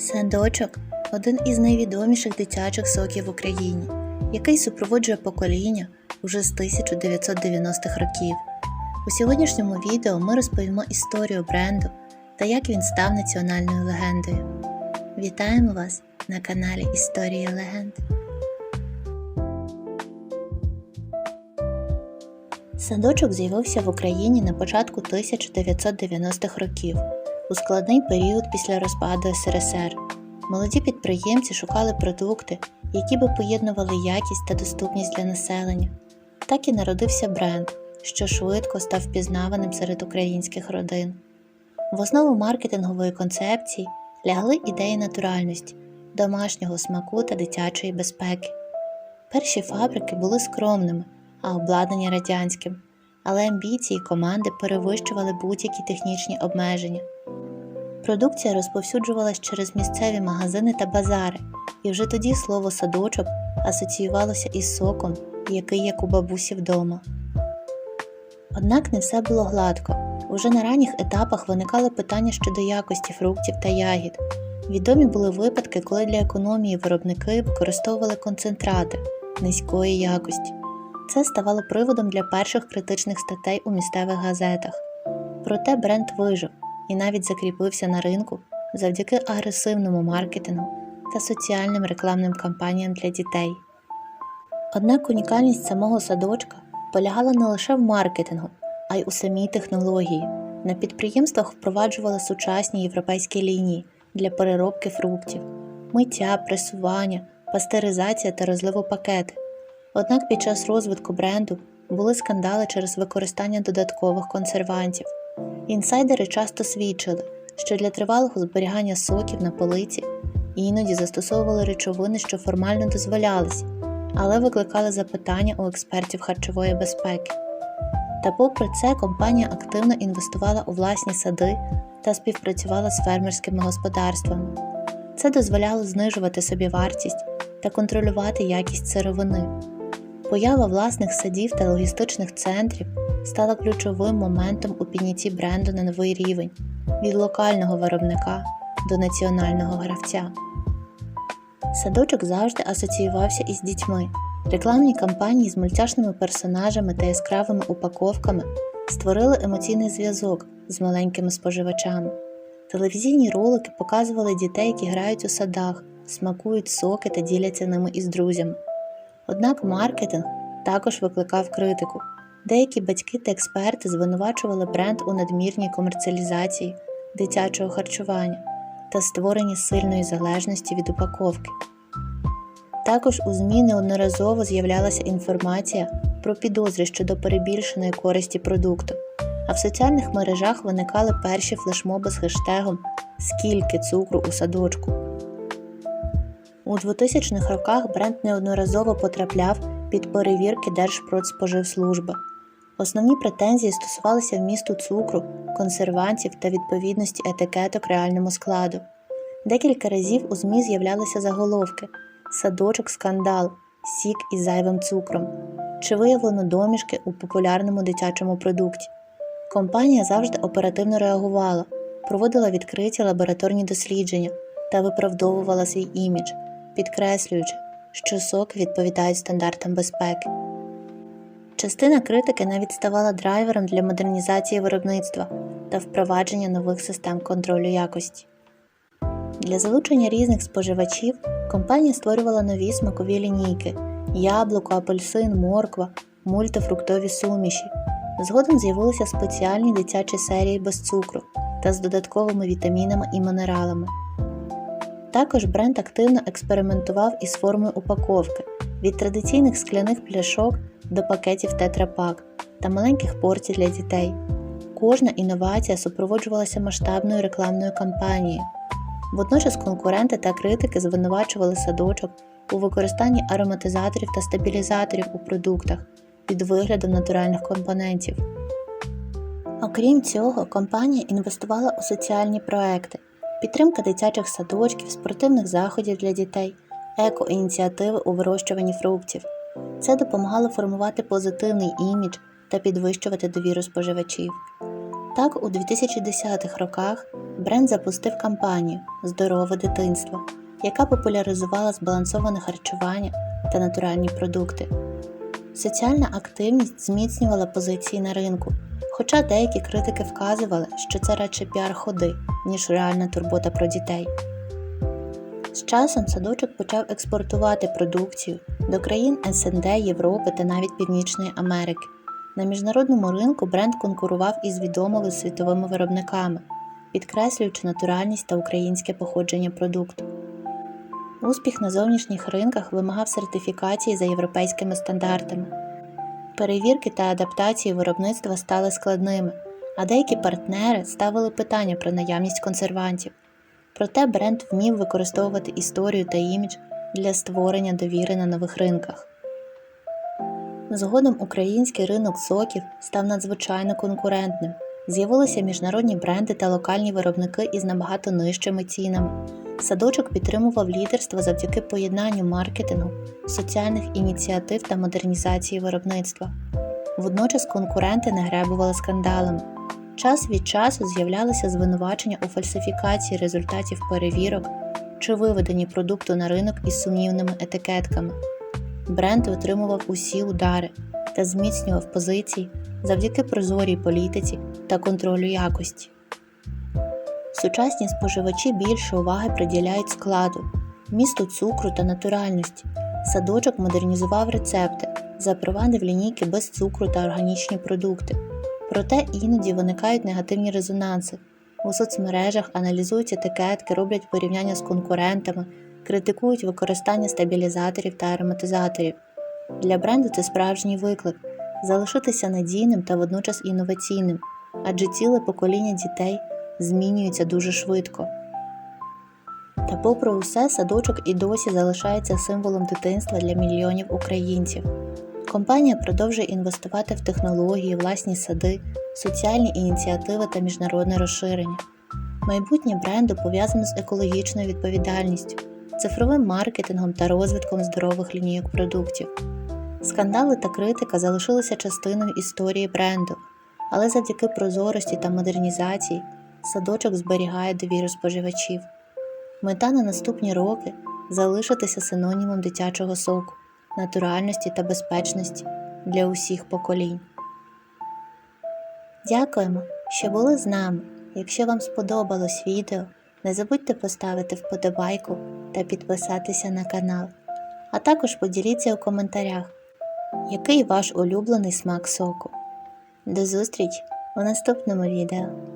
Садочок один із найвідоміших дитячих соків в Україні, який супроводжує покоління уже з 1990-х років. У сьогоднішньому відео ми розповімо історію бренду та як він став національною легендою. Вітаємо вас на каналі Історія легенд. Садочок з'явився в Україні на початку 1990-х років у складний період після розпаду СРСР. Молоді підприємці шукали продукти, які би поєднували якість та доступність для населення. Так і народився бренд, що швидко став впізнаваним серед українських родин. В основу маркетингової концепції лягли ідеї натуральності, домашнього смаку та дитячої безпеки. Перші фабрики були скромними, а обладнання радянським, але амбіції команди перевищували будь-які технічні обмеження. Продукція розповсюджувалась через місцеві магазини та базари, і вже тоді слово садочок асоціювалося із соком, який як у бабусі вдома. Однак не все було гладко. Уже на ранніх етапах виникали питання щодо якості фруктів та ягід. Відомі були випадки, коли для економії виробники використовували концентрати низької якості. Це ставало приводом для перших критичних статей у місцевих газетах. Проте бренд вижив і навіть закріпився на ринку завдяки агресивному маркетингу та соціальним рекламним кампаніям для дітей. Однак унікальність самого садочка полягала не лише в маркетингу, а й у самій технології. На підприємствах впроваджували сучасні європейські лінії для переробки фруктів, миття, пресування, пастеризація та розливу пакети. Однак під час розвитку бренду були скандали через використання додаткових консервантів. Інсайдери часто свідчили, що для тривалого зберігання соків на полиці іноді застосовували речовини, що формально дозволялись, але викликали запитання у експертів харчової безпеки. Та попри це компанія активно інвестувала у власні сади та співпрацювала з фермерськими господарствами. Це дозволяло знижувати собівартість та контролювати якість сировини. Поява власних садів та логістичних центрів стала ключовим моментом у піднятті бренду на новий рівень від локального виробника до національного гравця. Садочок завжди асоціювався із дітьми. Рекламні кампанії з мультяшними персонажами та яскравими упаковками створили емоційний зв'язок з маленькими споживачами. Телевізійні ролики показували дітей, які грають у садах, смакують соки та діляться ними із друзями. Однак маркетинг також викликав критику. Деякі батьки та експерти звинувачували бренд у надмірній комерціалізації дитячого харчування та створенні сильної залежності від упаковки. Також у ЗМІ неодноразово з'являлася інформація про підозри щодо перебільшеної користі продукту, а в соціальних мережах виникали перші флешмоби з хештегом Скільки цукру у садочку. У 2000-х роках бренд неодноразово потрапляв під перевірки Держпродспоживслужби. Основні претензії стосувалися вмісту цукру, консервантів та відповідності етикеток реальному складу. Декілька разів у ЗМІ з'являлися заголовки Садочок скандал, сік із зайвим цукром чи виявлено домішки у популярному дитячому продукті. Компанія завжди оперативно реагувала, проводила відкриті лабораторні дослідження та виправдовувала свій імідж, підкреслюючи, що соки відповідають стандартам безпеки. Частина критики навіть ставала драйвером для модернізації виробництва та впровадження нових систем контролю якості. Для залучення різних споживачів компанія створювала нові смакові лінійки: яблуко, апельсин, морква, мультифруктові суміші. Згодом з'явилися спеціальні дитячі серії без цукру та з додатковими вітамінами і мінералами. Також бренд активно експериментував із формою упаковки від традиційних скляних пляшок до пакетів тетрапак та маленьких порцій для дітей. Кожна інновація супроводжувалася масштабною рекламною кампанією. Водночас конкуренти та критики звинувачували садочок у використанні ароматизаторів та стабілізаторів у продуктах під виглядом натуральних компонентів. Окрім цього, компанія інвестувала у соціальні проекти, підтримка дитячих садочків, спортивних заходів для дітей, еко-ініціативи у вирощуванні фруктів. Це допомагало формувати позитивний імідж та підвищувати довіру споживачів. Так, у 2010-х роках бренд запустив кампанію Здорове дитинство, яка популяризувала збалансоване харчування та натуральні продукти. Соціальна активність зміцнювала позиції на ринку, хоча деякі критики вказували, що це радше піар ходи, ніж реальна турбота про дітей. З часом садочок почав експортувати продукцію до країн СНД, Європи та навіть Північної Америки. На міжнародному ринку бренд конкурував із відомими світовими виробниками, підкреслюючи натуральність та українське походження продукту. Успіх на зовнішніх ринках вимагав сертифікації за європейськими стандартами. Перевірки та адаптації виробництва стали складними, а деякі партнери ставили питання про наявність консервантів. Проте бренд вмів використовувати історію та імідж для створення довіри на нових ринках. Згодом український ринок соків став надзвичайно конкурентним. З'явилися міжнародні бренди та локальні виробники із набагато нижчими цінами. Садочок підтримував лідерство завдяки поєднанню маркетингу, соціальних ініціатив та модернізації виробництва. Водночас конкуренти не гребували скандалами. Час від часу з'являлися звинувачення у фальсифікації результатів перевірок чи виведенні продукту на ринок із сумнівними етикетками. Бренд отримував усі удари та зміцнював позиції завдяки прозорій політиці та контролю якості. Сучасні споживачі більше уваги приділяють складу, місту цукру та натуральності. Садочок модернізував рецепти, запровадив лінійки без цукру та органічні продукти. Проте іноді виникають негативні резонанси. У соцмережах аналізують етикетки, роблять порівняння з конкурентами, критикують використання стабілізаторів та ароматизаторів. Для бренду це справжній виклик залишитися надійним та водночас інноваційним, адже ціле покоління дітей змінюється дуже швидко. Та, попри усе, садочок і досі залишається символом дитинства для мільйонів українців. Компанія продовжує інвестувати в технології, власні сади, соціальні ініціативи та міжнародне розширення. Майбутнє бренду пов'язано з екологічною відповідальністю, цифровим маркетингом та розвитком здорових лінійок продуктів. Скандали та критика залишилися частиною історії бренду, але завдяки прозорості та модернізації садочок зберігає довіру споживачів. Мета на наступні роки залишитися синонімом дитячого соку, натуральності та безпечності для усіх поколінь. Дякуємо, що були з нами. Якщо вам сподобалось відео, не забудьте поставити вподобайку та підписатися на канал. А також поділіться у коментарях, який ваш улюблений смак соку. До зустрічі у наступному відео!